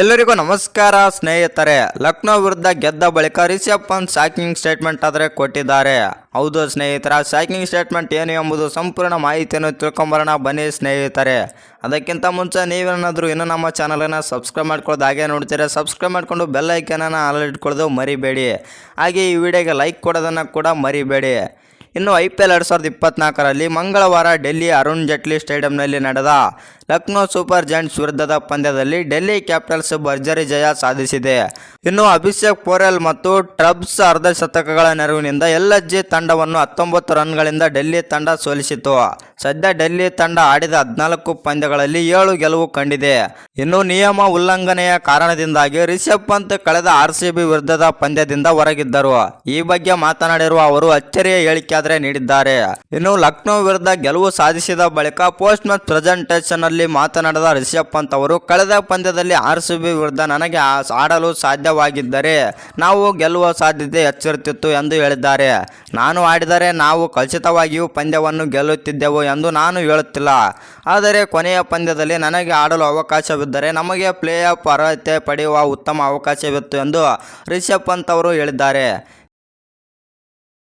ಎಲ್ಲರಿಗೂ ನಮಸ್ಕಾರ, ಸ್ನೇಹಿತರೆ. ಲಕ್ನೋ ವಿರುದ್ಧ ಗೆದ್ದ ಬಳಿಕ ರಿಷಬ್ ಪಂತ್ ಶಾಕಿಂಗ್ ಸ್ಟೇಟ್ಮೆಂಟ್ ಆದರೆ ಕೊಟ್ಟಿದ್ದಾರೆ. ಹೌದು ಸ್ನೇಹಿತರ ಶಾಕಿಂಗ್ ಸ್ಟೇಟ್ಮೆಂಟ್ ಏನು ಎಂಬುದು ಸಂಪೂರ್ಣ ಮಾಹಿತಿಯನ್ನು ತಿಳ್ಕೊಂಬರೋಣ. ಬನ್ನಿ ಸ್ನೇಹಿತರೆ. ಅದಕ್ಕಿಂತ ಮುಂಚೆ ನೀವೇನಾದರೂ ಇನ್ನೂ ನಮ್ಮ ಚಾನಲನ್ನು ಸಬ್ಸ್ಕ್ರೈಬ್ ಮಾಡ್ಕೊಳ್ಳೋದು ಹಾಗೆ ನೋಡ್ತೀರಾ ಸಬ್ಸ್ಕ್ರೈಬ್ ಮಾಡಿಕೊಂಡು ಬೆಲ್ ಐಕನನ್ನು ಆಲ್ ಇಟ್ಕೊಳ್ಳೋದು ಮರಿಬೇಡಿ. ಹಾಗೆ ಈ ವಿಡಿಯೋಗೆ ಲೈಕ್ ಕೊಡೋದನ್ನು ಕೂಡ ಮರಿಬೇಡಿ. ಇನ್ನು ಐ ಪಿ ಎಲ್ ಎರಡು ಸಾವಿರದ ಇಪ್ಪತ್ನಾಲ್ಕರಲ್ಲಿ ಮಂಗಳವಾರ ಡೆಲ್ಲಿ ಅರುಣ್ ಜೇಟ್ಲಿ ಸ್ಟೇಡಿಯಂನಲ್ಲಿ ನಡೆದ ಲಕ್ನೋ ಸೂಪರ್ ಜೈಂಟ್ಸ್ ವಿರುದ್ಧದ ಪಂದ್ಯದಲ್ಲಿ ಡೆಲ್ಲಿ ಕ್ಯಾಪಿಟಲ್ಸ್ ಭರ್ಜರಿ ಜಯ ಸಾಧಿಸಿದೆ. ಇನ್ನು ಅಭಿಷೇಕ್ ಪೋರೆಲ್ ಮತ್ತು ಟ್ರಬ್ಸ್ ಅರ್ಧ ಶತಕಗಳ ನೆರವಿನಿಂದ ಎಲ್ಎಸ್ಜಿ ತಂಡವನ್ನು ಹತ್ತೊಂಬತ್ತು ರನ್ಗಳಿಂದ ಡೆಲ್ಲಿ ತಂಡ ಸೋಲಿಸಿತು. ಸದ್ಯ ಡೆಲ್ಲಿ ತಂಡ ಆಡಿದ ಹದಿನಾಲ್ಕು ಪಂದ್ಯಗಳಲ್ಲಿ ಏಳು ಗೆಲುವು ಕಂಡಿದೆ. ಇನ್ನು ನಿಯಮ ಉಲ್ಲಂಘನೆಯ ಕಾರಣದಿಂದಾಗಿ ರಿಷಬ್ ಪಂತ್ ಕಳೆದ ಆರ್ ವಿರುದ್ಧದ ಪಂದ್ಯದಿಂದ ಹೊರಗಿದ್ದರು. ಈ ಬಗ್ಗೆ ಮಾತನಾಡಿರುವ ಅವರು, ಅಚ್ಚರಿಯ ಹೇಳಿಕೆಯಾದರೆ ನೀಡಿದ್ದಾರೆ. ಇನ್ನು ಲಕ್ನೋ ವಿರುದ್ಧ ಗೆಲುವು ಸಾಧಿಸಿದ ಬಳಿಕ ಪೋಸ್ಟ್ ಮ್ಯಾಚ್ ಪ್ರೆಸೆಂಟೇಷನ್ ಅಲ್ಲಿ ಮಾತನಾಡಿದ ರಿಷಬ್ ಪಂತ್ ಅವರು, ಕಳೆದ ಪಂದ್ಯದಲ್ಲಿ ಆರ್ ಸಿ ಬಿ ವಿರುದ್ಧ ನನಗೆ ಆಡಲು ಸಾಧ್ಯವಾಗಿದ್ದರೆ ನಾವು ಗೆಲ್ಲುವ ಸಾಧ್ಯತೆ ಹೆಚ್ಚಿರುತ್ತಿತ್ತು ಎಂದು ಹೇಳಿದ್ದಾರೆ. ನಾನು ಆಡಿದರೆ ನಾವು ಖಚಿತವಾಗಿಯೂ ಪಂದ್ಯವನ್ನು ಗೆಲ್ಲುತ್ತಿದ್ದೆವು ಎಂದು ನಾನು ಹೇಳುತ್ತಿಲ್ಲ. ಆದರೆ ಕೊನೆಯ ಪಂದ್ಯದಲ್ಲಿ ನನಗೆ ಆಡಲು ಅವಕಾಶವಿದ್ದರೆ ನಮಗೆ ಪ್ಲೇ ಆಫ್ ಅರ್ಹತೆ ಪಡೆಯುವ ಉತ್ತಮ ಅವಕಾಶವಿತ್ತು ಎಂದು ರಿಷಬ್ ಪಂತ್ ಅವರು ಹೇಳಿದ್ದಾರೆ.